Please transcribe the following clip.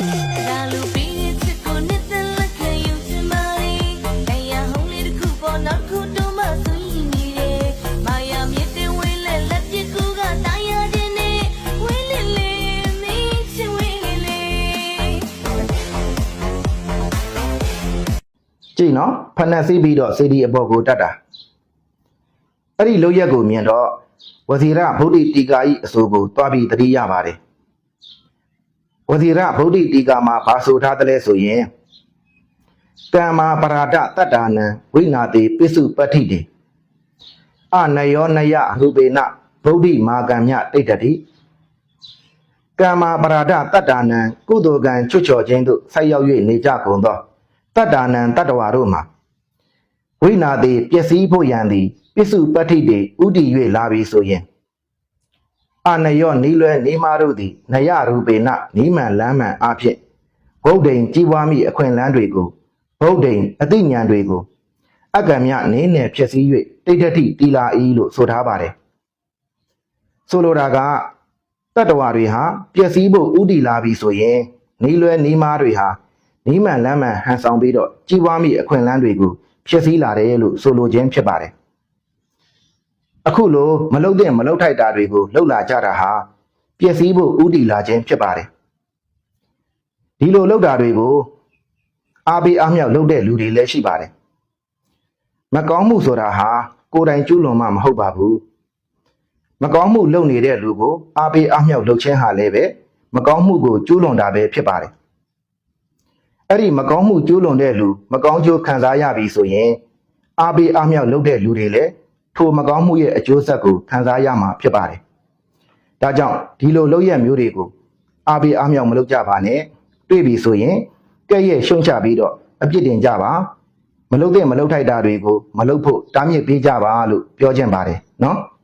ဒါလူပြီးချစ်ကိုနှစ်သက်လက်ခံယူချင်ပါလေတရားဟုံးလေးတစ်ခုပေါ်နောက်တစ်ခုတော့မှဆိုရင်နေတယ်မာယာမြစ်တင်ဝေးလဲလက်ပြကူကတာယာခြင်းနဲ့ဝေးလေးလေးမင်းချစ်ဝေးလေးလေးကြည့်နော်ဖဏတ်စီးပြီးတော့စေဒီအပေါ်ကိုတတ်တာအဲ့ဒီလောက်ရက်ကိုမြင်တော့ဝဇီရဗုဒ္ဓတီကာဤအဆိုကိုတွားပြီးတတိရပါတယ် ဝဇီရဗုဒ္ဓတီကာမှာဘာဆိုထားတယ်လဲဆိုရင်ကမ္မာပရာဒတတ္တာနံဝိနာတိပိစုပတ္ထိတိအနယောနယရူပေနဗုဒ္ဓမာကံမြတိတ်တတိကမ္မာပရာဒတတ္တာနံကုသိုလ်ကံချွတ်ချော်ခြင်းသို့ဆက်ရောက်၍နေကြကုန်သောတတ္တာနံတတ္တဝါတို့မှာဝိနာတိပျက်စီးဖို့ရန်သည်ပစ္စုပတ္ထိတေဥတည်၍လာပြီဆိုရင် အနယောနီလွဲနေမာတို့သည်နယရူပေနနီးမှန်လမ်းမှန်အဖြစ်ဗုဒ္ဓိန်ကြီးပွားမိအခွင့်လန်းတွေကိုဗုဒ္ဓိန်အသိဉာဏ်တွေကိုအကံမြနင်းနယ်ဖြစ်စည်း၍တိဋ္ဌတိတီလာဤလို့ဆိုထားပါတယ်ဆိုလိုတာကတတ္တဝါတွေဟာပျက်စီးဖို့ဥတည်လာပြီဆိုရင်နီလွဲနီးမာတွေဟာနီးမှန်လမ်းမှန်ဟန်ဆောင်ပြီးတော့ကြီးပွားမိအခွင့်အလမ်းတွေကိုဖျက်ဆီးလာတယ်လို့ဆိုလိုခြင်းဖြစ်ပါတယ် အခုလိုမလုတ်တဲ့မလုတ်ထိုက်တာတွေကိုလှုပ်လာကြတာဟာပျက်စီးဖို့ဥတီလာခြင်းဖြစ်ပါတယ်ဒီလိုလှုပ်တာတွေကိုအားပေးအားမြောက်လှုပ်တဲ့လူတွေလည်းရှိပါတယ်မကောင်းမှုဆိုတာဟာကိုယ်တိုင်ကျူးလွန်မှမဟုတ်ပါဘူးမကောင်းမှုလုပ်နေတဲ့လူကိုအားပေးအားမြောက်လှုပ်ခြင်းဟာလည်းပဲမကောင်းမှုကိုကျူးလွန်တာပဲဖြစ်ပါတယ်အဲ့ဒီမကောင်းမှုကျိုးလွန်တဲ့လူမကောင်းကျိုးခံစားရပြီဆိုရင်အားပေးအားမြောက်လုပ်တဲ့လူတွေလည်း ထိုမကောင်းမှုရဲ့အကျိုးဆက်ကိုခံစားရမှာဖြစ်ပါတယ်။ဒါကြောင့်ဒီလိုလုပ်ရမျိုးတွေကိုအားပေးအားမြောက်မလုပ်ကြပါနဲ့တွေ့ပြီဆိုရင်ကဲ့ရဲ့ရှုံချပြီးတော့အပြစ်တင်ကြပါမလုပ်တဲ့မလုပ်ထိုက်တာတွေကိုမလုပ်ဖို့တားမြစ်ပေးကြပါလို့ပြောချင်ပါတယ်နော်။